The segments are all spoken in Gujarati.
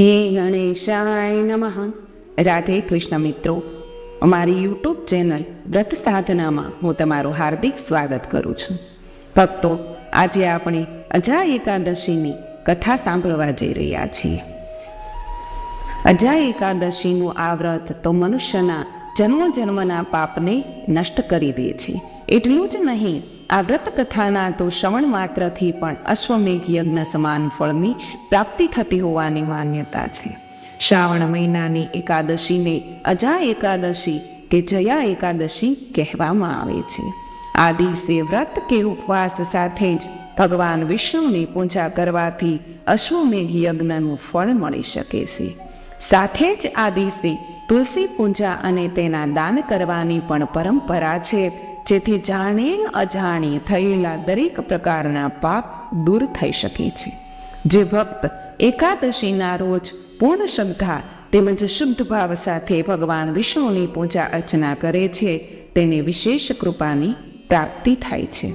હે ગણેશાય નમઃ. રાધે કૃષ્ણ મિત્રો, અમારી યુટ્યુબ ચેનલ વ્રત સાધનામાં હું તમારું હાર્દિક સ્વાગત કરું છું. ભક્તો, આજે આપણે અજા એકાદશીની કથા સાંભળવા જઈ રહ્યા છીએ. અજા એકાદશીનું આ વ્રત તો મનુષ્યના જન્મ જન્મના પાપને નષ્ટ કરી દે છે. એટલું જ નહીં આ વ્રત કથાના તો શ્રવણ માત્રથી પણ અશ્વમેઘ યજ્ઞ સમાન ફળની પ્રાપ્તિ થતી હોવાની માન્યતા છે. શ્રાવણ મહિનાની એકાદશીને અજા એકાદશી કે જયા એકાદશી કહેવામાં આવે છે. આ દિવસે વ્રત કે ઉપવાસ સાથે જ ભગવાન વિષ્ણુની પૂજા કરવાથી અશ્વમેઘ યજ્ઞનું ફળ મળી શકે છે. સાથે જ આ દિવસે તુલસી પૂજા અને તેના દાન કરવાની પણ પરંપરા છે. જેથી જાણે અજાણે થયેલા દરેક પ્રકારના પાપ દૂર થઈ શકે છે. જે ભક્ત એકાદશીના રોજ પૂર્ણ શ્રદ્ધા તેમજ શુદ્ધ ભાવ સાથે ભગવાન વિષ્ણુની પૂજા અર્ચના કરે છે, તેને વિશેષ કૃપાની પ્રાપ્તિ થાય છે.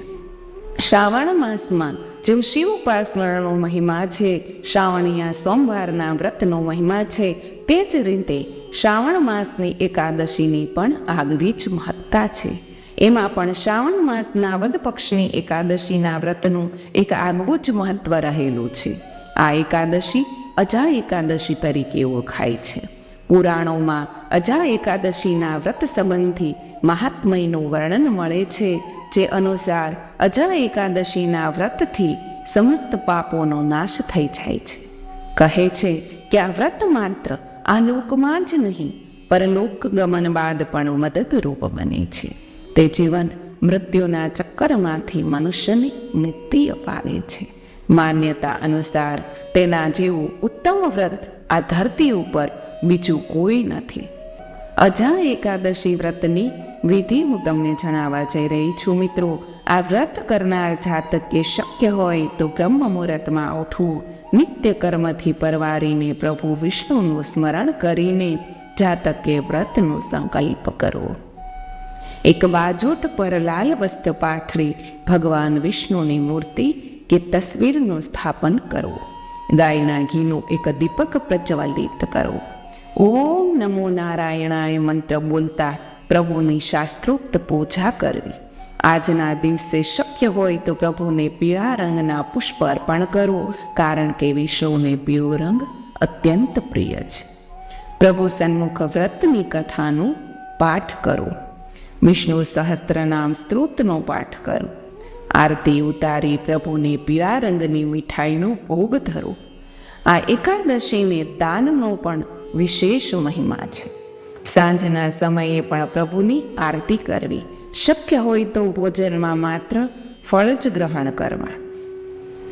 શ્રાવણ માસમાં જેમ શિવ ઉપાસનાનો મહિમા છે, શ્રાવણીયા સોમવારના વ્રતનો મહિમા છે, તે જ રીતે શ્રાવણ માસની એકાદશીની પણ આગવી જ મહત્તા છે. એમાં પણ શ્રાવણ માસના વદ પક્ષની એકાદશીના વ્રતનું એક આગવું જ મહત્વ રહેલું છે. આ એકાદશી અજા એકાદશી તરીકે ઓળખાય છે. પુરાણોમાં અજા એકાદશીના વ્રત સંબંધી મહાત્મયનું વર્ણન મળે છે જે અનુસાર અજા એકાદશીના વ્રતથી સમસ્ત પાપોનો નાશ થઈ જાય છે. કહે છે કે આ વ્રત માત્ર આ લોકમાં જ નહીં, પરલોક ગમન બાદ પણ મદદરૂપ બને છે. તે જીવન મૃત્યુના ચક્કરમાંથી મનુષ્યને મુક્તિ અપાવે છે. માન્યતા અનુસાર તેના જેવું ઉત્તમ વ્રત આ ધરતી ઉપર બીજું કોઈ નથી. અજા એકાદશી વ્રતની વિધિ હું તમને જણાવવા જઈ રહી છું મિત્રો. આ વ્રત કરનાર જાતકે શક્ય હોય તો બ્રહ્મ મુહૂર્તમાં ઉઠવું, નિત્ય કર્મથી પરવારીને પ્રભુ વિષ્ણુનું સ્મરણ કરીને જાતકે વ્રતનો સંકલ્પ કરવો. એક બાજોટ પર લાલ વસ્ત્ર પાથરી ભગવાન વિષ્ણુની મૂર્તિ કે તસવીરનું સ્થાપન કરવું. ગાયના ઘીનું એક દીપક પ્રજ્વલિત કરવું ઓમ નમો નારાયણાય મંત્ર બોલતા પ્રભુની શાસ્ત્રોક્ત પૂજા કરવી. આજના દિવસે શક્ય હોય તો પ્રભુને પીળા રંગના પુષ્પ અર્પણ કરવું, કારણ કે વિષ્ણુને પીળો રંગ અત્યંત પ્રિય છે. પ્રભુ સન્મુખ વ્રતની કથાનું પાઠ કરો. વિષ્ણુ સહસ્ત્રનામ સ્ત્રોતનો પાઠ કરો. આરતી ઉતારી પ્રભુને પીળા રંગની મીઠાઈનો ભોગ ધરો. આ એકાદશીને દાનનો પણ વિશેષ મહિમા છે. સાંજના સમયે પણ પ્રભુની આરતી કરવી. શક્ય હોય તો ભોજનમાં માત્ર ફળ જ ગ્રહણ કરવા.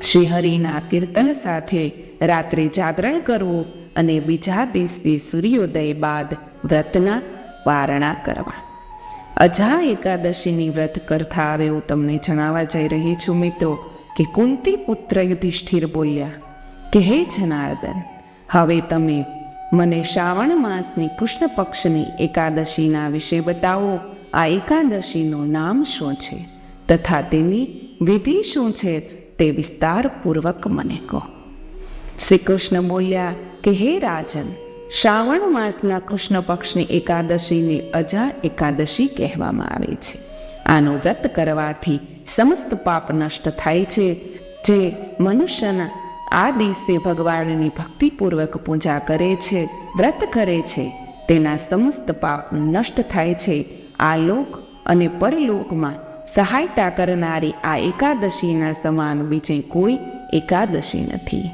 શ્રીહરિના કીર્તન સાથે રાત્રે જાગરણ કરવું અને બીજા દિવસે સૂર્યોદય બાદ વ્રતના પારણા કરવા. અજા એકાદશીની વ્રત કરતા હવે હું તમને જણાવવા જઈ રહી છું, મિત્રો, કે કુંતી પુત્ર યુધિષ્ઠિર બોલ્યા, કે હે જનાર્દન, હવે તમે મને શ્રાવણ માસની કૃષ્ણ પક્ષની એકાદશીના વિશે બતાવો. આ એકાદશીનું નામ શું છે? તથા તેની વિધિ શું છે તે વિસ્તારપૂર્વક મને કહો. શ્રી કૃષ્ણ બોલ્યા, કે હે રાજન શ્રાવણ માસના કૃષ્ણ પક્ષની એકાદશીને અજા એકાદશી કહેવામાં આવે છે. આનું વ્રત કરવાથી સમસ્ત પાપ નષ્ટ થાય છે, જે મનુષ્યના આ દિવસે ભગવાનની ભક્તિપૂર્વક પૂજા કરે છે, વ્રત કરે છે. તેના સમસ્ત પાપ નષ્ટ થાય છે. આ લોક અને પરલોકમાં સહાયતા કરનારી આ એકાદશીના સમાન બીજે કોઈ એકાદશી નથી.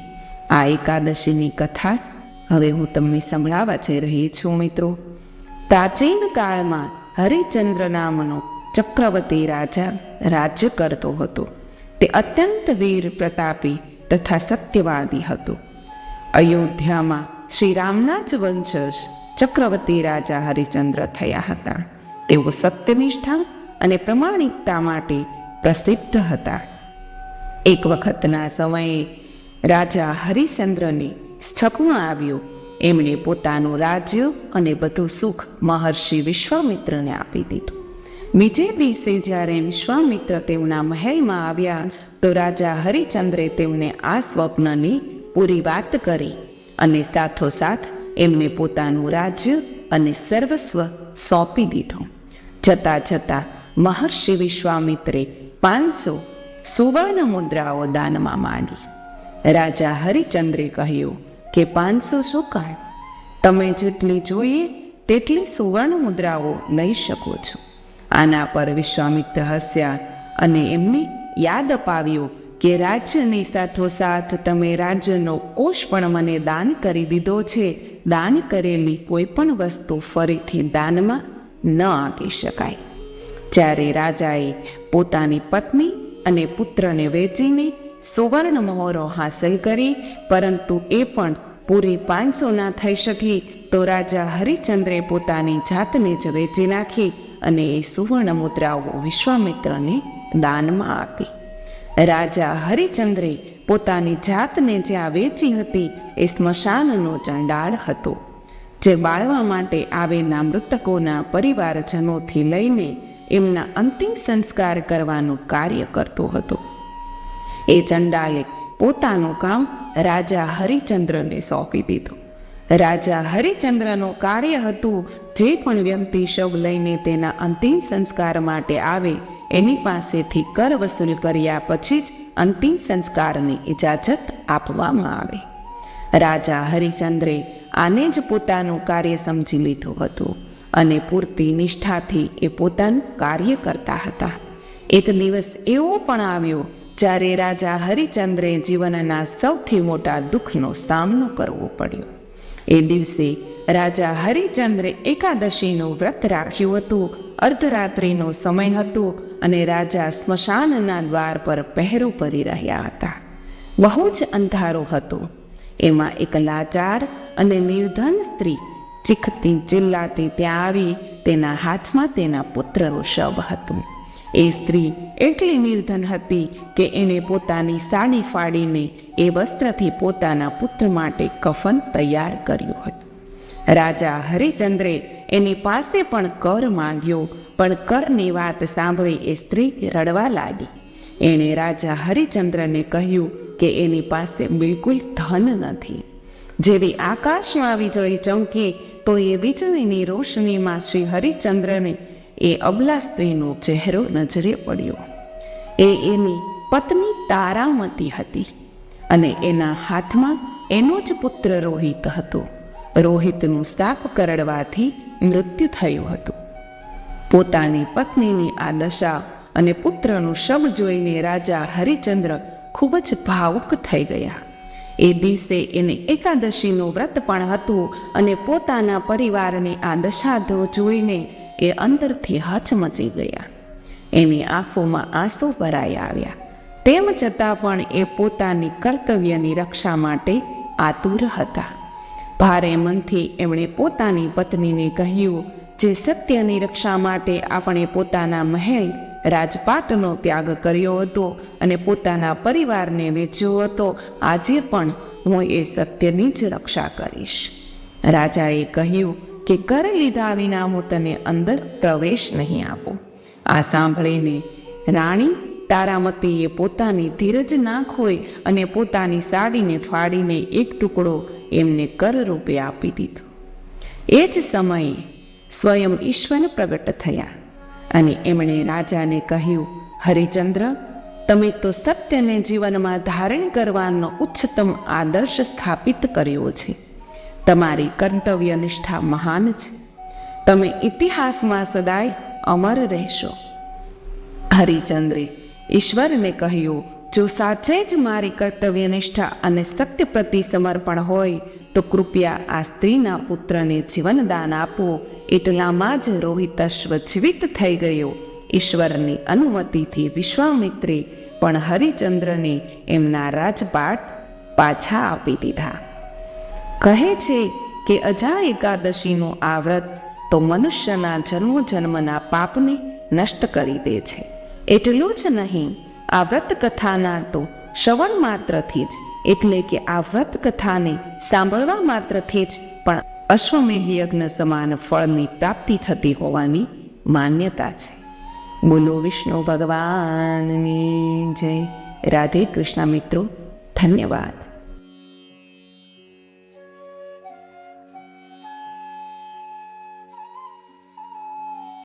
આ એકાદશીની કથા હવે હું તમને સંભળાવવા જઈ રહી છું, મિત્રો. પ્રાચીન કાળમાં હરિચંદ્ર નામનો ચક્રવર્તી રાજા રાજ્ય કરતો હતો. તે અત્યંત વીર પ્રતાપી તથા સત્યવાદી હતો. અયોધ્યામાં શ્રી રામના જ વંશજ ચક્રવર્તી રાજા હરિચંદ્ર થયા હતા. તેઓ સત્યનિષ્ઠા અને પ્રમાણિકતા માટે પ્રસિદ્ધ હતા. એક વખતના સમયે રાજા હરિચંદ્રને સપનું આવ્યું. એમણે પોતાનું રાજ્ય અને બધું સુખ મહર્ષિ વિશ્વામિત્રને આપી દીધું. બીજે દિવસે જ્યારે વિશ્વામિત્ર તેમના મહેલમાં આવ્યા, તો રાજા હરિચંદ્રે તેમને આ સ્વપ્નની પૂરી વાત કરી અને સાથોસાથ એમને પોતાનું રાજ્ય અને સર્વસ્વ સોંપી દીધું. જતાં જતાં મહર્ષિ વિશ્વામિત્રે પાંચસો સુવર્ણ મુદ્રાઓ દાનમાં માંગી. રાજા હરિચંદ્રે કહ્યું કે પાંચસો સુકાળ. તમે જેટલી જોઈએ તેટલી સુવર્ણ મુદ્રાઓ લઈ શકો છો. આના પર વિશ્વામિત્ર હસ્યા અને એમને યાદ અપાવ્યું કે રાજ્યની સાથોસાથ તમે રાજ્યનો કોષ પણ મને દાન કરી દીધો છે. દાન કરેલી કોઈ પણ વસ્તુ ફરીથી દાનમાં ન આપી શકાય. જ્યારે રાજાએ પોતાની પત્ની અને પુત્રને વેચીને સુવર્ણ મહોરો હાંસલ કરી, પરંતુ એ પણ પૂરી પાંચસો ના થઈ શકી. તો રાજા હરિચંદ્રે પોતાની જાતને જ વેચી નાખી અને એ સુવર્ણ મુદ્રાઓ વિશ્વામિત્રને દાનમાં આપી. રાજા હરિચંદ્રે પોતાની જાતને જ્યાં વેચી હતી, એ સ્મશાનનો ચંડાળ હતો, જે બાળવા માટે આવેલા મૃતકોના પરિવારજનોથી લઈને એમના અંતિમ સંસ્કાર કરવાનું કાર્ય કરતો હતો. એ ચંડાલે પોતાનું કામ રાજા હરિચંદ્રને સોંપી દીધું. રાજા હરિચંદ્રનું કાર્ય હતું જે પણ વ્યક્તિ શવ લઈને તેના અંતિમ સંસ્કાર માટે આવે, એની પાસેથી કર વસૂલ કર્યા પછી જ અંતિમ સંસ્કારની ઇજાજત આપવામાં આવે. રાજા હરિચંદ્રે આને જ પોતાનું કાર્ય સમજી લીધું હતું અને પૂરતી નિષ્ઠાથી એ પોતાનું કાર્ય કરતા હતા. એક દિવસ એવો પણ આવ્યો જ્યારે રાજા હરિચંદ્રે જીવનના સૌથી મોટા દુઃખનો સામનો કરવો પડ્યો. એ દિવસે રાજા હરિચંદ્રે એકાદશીનું વ્રત રાખ્યું હતું. અર્ધરાત્રિનો સમય હતો અને રાજા સ્મશાનના દ્વાર પર પહેરો કરી રહ્યા હતા. બહુ જ અંધારો હતો. એમાં એક લાચાર અને નિર્ધન સ્ત્રી ચીખતી ચિલ્લાતી ત્યાં આવી. તેના હાથમાં તેના પુત્રનું શવ હતું. એ સ્ત્રી એટલી નિર્ધન હતી કે એણે પોતાની સાડી ફાડીને એ વસ્ત્રથી પોતાના પુત્ર માટે કફન તૈયાર કર્યું હતું. રાજા હરિચંદ્રે એની પાસે પણ કર માંગ્યો, પણ કરની વાત સાંભળી એ સ્ત્રી રડવા લાગી. એણે રાજા હરિચંદ્રને કહ્યું કે એની પાસે બિલકુલ ધન નથી. જેવી આકાશમાં વીજળી ચમકી, તો એ વીજળીની રોશનીમાં શ્રી હરિચંદ્રને એ અબલા સ્ત્રીનો ચહેરો નજરે પડ્યો. એ એની પત્ની તારામતી હતી અને એના હાથમાં એનો જ પુત્ર રોહિત હતો. રોહિતનું સાપ કરડવાથી મૃત્યુ થયું હતું. પોતાની પત્નીની આ દશા અને પુત્રનું શબ જોઈને રાજા હરિચંદ્ર ખૂબ જ ભાવુક થઈ ગયા. એ દિવસે એને એકાદશીનું વ્રત પણ હતું અને પોતાના પરિવારની આ દશા જોઈને એ અંદરથી હચમચી ગયા. એની આંખોમાં આંસુ ભરાઈ આવ્યા. તેમ છતાં પણ એ પોતાની કર્તવ્યની રક્ષા માટે આતુર હતા. ભારે મનથી એમણે પોતાની પત્નીને કહ્યું જે સત્યની રક્ષા માટે આપણે પોતાના મહેલ, રાજપાટનો ત્યાગ કર્યો હતો અને પોતાના પરિવારને વેચ્યો હતો, આજે પણ હું એ સત્યની જ રક્ષા કરીશ. રાજાએ કહ્યું કે કર લીધા વિના હું તને અંદર પ્રવેશ નહીં આપું. આ સાંભળીને રાણી તારામતીએ પોતાની ધીરજ ના ખોઈ અને પોતાની સાડીને ફાડીને એક ટુકડો એમને કર રૂપે આપી દીધો. એ જ સમયે સ્વયં ઈશ્વર પ્રગટ થયા અને એમણે રાજાને કહ્યું, હરિચંદ્ર, તમે તો સત્યને જીવનમાં ધારણ કરવાનો ઉચ્ચતમ આદર્શ સ્થાપિત કર્યો છે. તમારી કર્તવ્ય નિષ્ઠા મહાન છે. તમે ઇતિહાસમાં સદાય અમર રહેશો. હરિચંદ્રે ઈશ્વરને કહ્યું, જો સાચે જ મારી કર્તવ્ય નિષ્ઠા અને સત્ય પ્રતિ સમર્પણ હોય, તો કૃપયા આ સ્ત્રીના પુત્રને જીવનદાન આપો. એટલામાં જ રોહિતશ્વ જીવિત થઈ ગયો. ઈશ્વરની અનુમતિથી વિશ્વામિત્રે પણ હરિચંદ્રને એમના રાજપાટ પાછા આપી દીધા. કહે છે કે અજા એકાદશીનું આ વ્રત તો મનુષ્યના જન્મો જન્મના પાપને નષ્ટ કરી દે છે. એટલું જ નહીં, આ વ્રત કથાના તો શ્રવણ માત્રથી જ, એટલે કે આ વ્રત કથાને સાંભળવા માત્રથી જ પણ અશ્વમેઘ યજ્ઞ સમાન ફળની પ્રાપ્તિ થતી હોવાની માન્યતા છે. બોલો વિષ્ણુ ભગવાનની જય. રાધે કૃષ્ણ મિત્રો, ધન્યવાદ.